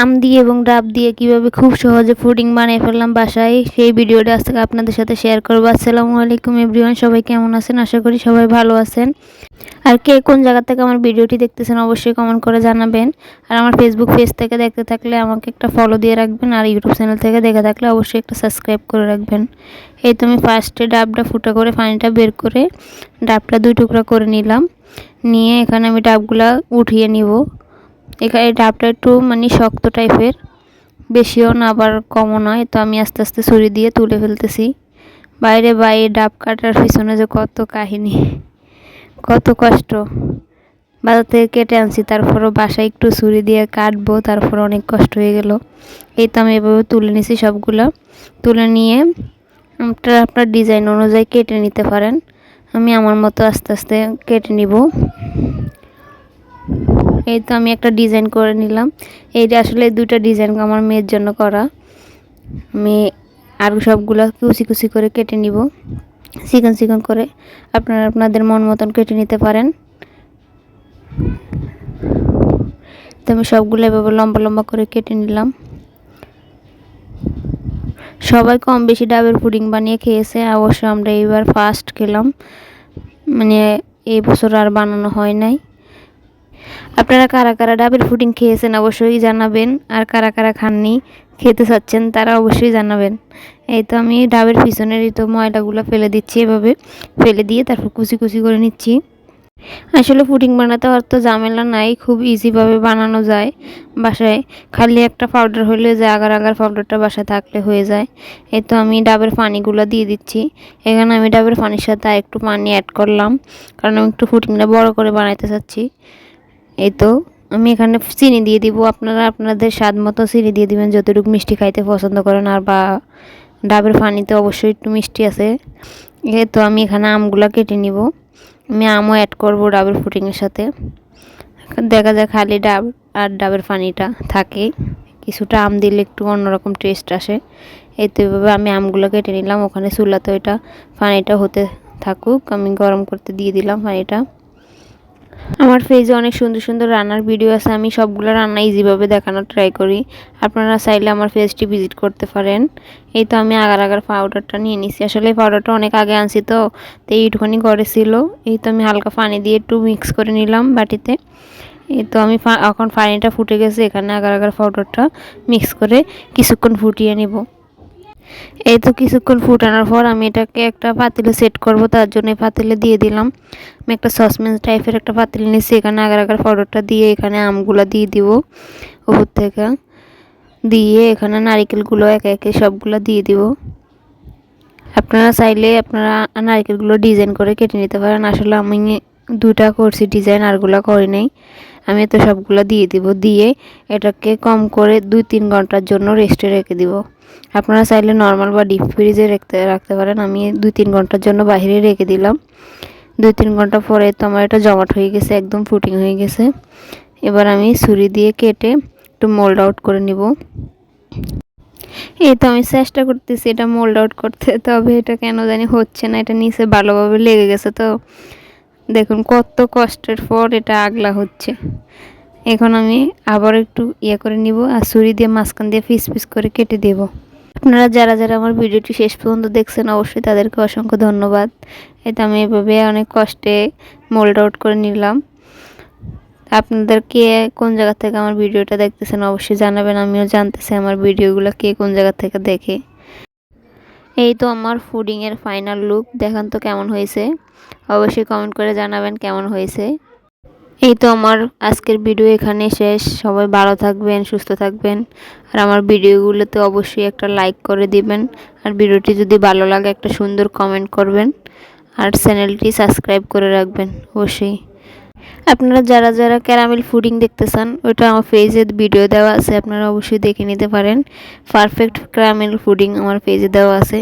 আম দিয়ে এবং ডাব দিয়ে কীভাবে খুব সহজে ফুডিং বানিয়ে ফেললাম বাসায়, সেই ভিডিওটা আজ থেকে আপনাদের সাথে শেয়ার করব। আসসালামু আলাইকুম এভরিওয়ান সবাই কেমন আছেন? আশা করি সবাই ভালো আছেন। আর কে কোন জায়গা থেকে আমার ভিডিওটি দেখতেছেন অবশ্যই কমেন্ট করে জানাবেন। আর আমার ফেসবুক পেজ থেকে দেখতে থাকলে আমাকে একটা ফলো দিয়ে রাখবেন, আর ইউটিউব চ্যানেল থেকে দেখে থাকলে অবশ্যই একটা সাবস্ক্রাইব করে রাখবেন। এই তো আমি ফার্স্টে ডাবটা ফুটা করে, পানিটা বের করে, ডাবটা দুই টুকরা করে নিলাম। নিয়ে এখানে আমি ডাবগুলা উঠিয়ে নিব। এখানে ডাবটা একটু মানে শক্ত টাইপের। বেশিও না, আবার কমও নয়। তো আমি আস্তে আস্তে ছুরি দিয়ে তুলে ফেলতেছি। বাইরে বাইরে ডাব কাটার পিছনে যে কত কাহিনী, কত কষ্ট। বাজার থেকে কেটে আনছি, তারপরও বাসায় একটু ছুরি দিয়ে কাটবো, তারপর অনেক কষ্ট হয়ে গেল। এই তো আমি এভাবে তুলে নিছি সবগুলো। তুলে নিয়ে আপনার আপনার ডিজাইন অনুযায়ী কেটে নিতে পারেন। আমি আমার মতো আস্তে আস্তে কেটে নিব। এই তো আমি একটা ডিজাইন করে নিলাম। এইটা আসলে দুইটা ডিজাইন আমার মেয়ের জন্য করা। আমি আর সবগুলো কুচি কুচি করে কেটে নিব। চিকন চিকন করে আপনারা আপনাদের মন মতন কেটে নিতে পারেন। তো আমি সবগুলো এভাবে লম্বা লম্বা করে কেটে নিলাম। সবাই কম বেশি ডাবের পুডিং বানিয়ে খেয়েছে। অবশ্য আমরা এইবার ফার্স্ট খেলাম। মানে এই বছর আর বানানো হয় নাই। আপনারা কারা কারা ডাবের ফুডিং খেয়েছেন অবশ্যই জানাবেন, আর কারা কারা খাননি, খেতে চাচ্ছেন তারা অবশ্যই জানাবেন। এই তো আমি ডাবের পিছনের এই তো ময়লাগুলো ফেলে দিচ্ছি এভাবে, ফেলে দিয়ে তারপর কুচি কুচি করে নিচ্ছি। আসলে ফুডিং বানাতে আর তো ঝামেলা নাই, খুব ইজিভাবে বানানো যায় বাসায়। খালি একটা পাউডার হলে যে আগার আগার পাউডারটা বাসায় থাকলে হয়ে যায়। এই তো আমি ডাবের পানিগুলো দিয়ে দিচ্ছি। এখানে আমি ডাবের পানির সাথে একটু পানি অ্যাড করলাম, কারণ আমি একটু ফুডিংটা বড় করে বানাইতে চাচ্ছি। এই তো, আমি এখানে চিনি দিয়ে দিব। আপনারা আপনাদের স্বাদ মতো চিনি দিয়ে দিবেন। যতটুকু মিষ্টি খাইতে পছন্দ করেন, আর বা ডাবের পানিতে অবশ্যই একটু মিষ্টি আছে। এই তো, আমি এখানে আমগুলো কেটে নিব। আমি আমও অ্যাড করব ডাবের ফুটিংয়ের সাথে। দেখা যায় খালি ডাব আর ডাবের পানিটা থাকে। কিছুটা আম দিলে একটু অন্যরকম টেস্ট আসে। এই তো, এভাবে আমি আমগুলো কেটে নিলাম। ওখানে চুলাতে ওইটা পানিটা হতে থাকুক। আমি গরম করতে দিয়ে দিলাম পানিটা। আমার পেজে অনেক সুন্দর সুন্দর রান্নার ভিডিও আছে, আমি সবগুলো রান্না ইজিভাবে দেখানোর ট্রাই করি। আপনারা চাইলে আমার পেজটি ভিজিট করতে পারেন। এই তো আমি আগার আগার পাউডারটা নিয়ে নিছি। আসলে এই পাউডারটা অনেক আগে আনছি তো তো এইটুখানি করেছিল এই তো আমি হালকা পানি দিয়ে একটু মিক্স করে নিলাম বাটিতে। এই তো আমি এখন পানিটা ফুটে গেছে, এখানে আগার আগার পাউডারটা মিক্স করে কিছুক্ষণ ফুটিয়ে নিব। এই তো কিছুক্ষণ ফুটানোর পর আমি এটাকে একটা পাতিলে সেট করব, তার জন্য পাতিলে দিয়ে দিলাম। আমি একটা সসম্যান টাইপের একটা পাতিলে নিচ্ছি এখানে আগার আগার পাউডারটা দিয়ে এখানে আমগুলো দিয়ে দিব উপর থেকে। দিয়ে এখানে নারিকেলগুলো একে একে সবগুলো দিয়ে দিব। আপনারা চাইলে আপনারা নারিকেলগুলো ডিজাইন করে কেটে নিতে পারেন। আসলে আমি দুটা করছি ডিজাইন আরগুলো করি নাই। আমি তো সবগুলো দিয়ে দিব, দিয়ে এটাকে কম করে দুই তিন ঘণ্টার জন্য রেস্টে রেখে দিব। আপনারা চাইলে নর্মাল বা ডিপ ফ্রিজে রাখতে রাখতে পারেন। আমি দুই তিন ঘণ্টার জন্য বাইরে রেখে দিলাম। দুই তিন ঘণ্টা পরে তো আমার এটা জমাট হয়ে গেছে, একদম ফুটিং হয়ে গেছে। এবার আমি ছুরি দিয়ে কেটে একটু মোল্ড আউট করে নিব। এই তো আমি চেষ্টা করতেছি এটা মোল্ড আউট করতে, তবে এটা কেন জানি হচ্ছে না, এটা নিচে ভালোভাবে লেগে গেছে তো। দেখুন, কত কষ্টের পর এটা আগলা হচ্ছে। এখন আমি আবার একটু ইয়ে করে নিব আর ছুরি দিয়ে মাঝখান দিয়ে পিস পিস করে কেটে দেব। আপনারা যারা যারা আমার ভিডিওটি শেষ পর্যন্ত দেখছেন, অবশ্যই তাদেরকে অসংখ্য ধন্যবাদ। এটা আমি এভাবে অনেক কষ্টে মোল্ড আউট করে নিলাম। আপনাদের কে কোন জায়গা থেকে আমার ভিডিওটা দেখতেছেন, অবশ্যই জানাবেন। আমিও জানতেছি আমার ভিডিওগুলো কে কোন জায়গা থেকে দেখে। এই তো আমার ফুডিংয়ের ফাইনাল লুক দেখান তো কেমন হয়েছে। অবশ্যই কমেন্ট করে জানাবেন কেমন হয়েছে। এই তো আমার আজকের ভিডিও এখানে শেষ। সবাই ভালো থাকবেন, সুস্থ থাকবেন। আর আমার ভিডিওগুলোতে অবশ্যই একটা লাইক করে দিবেন। আর ভিডিওটি যদি ভালো লাগে একটা সুন্দর কমেন্ট করবেন। আর চ্যানেলটি সাবস্ক্রাইব করে রাখবেন, অবশ্যই। আপনারা যারা যারা ক্যারামেল ফুডিং দেখতে চান ওইটা আমার পেজে ভিডিও দেওয়া আছে, আপনারা অবশ্যই দেখে নিতে পারেন। পারফেক্ট ক্যারামেল ফুডিং আমার পেজে দেওয়া আছে।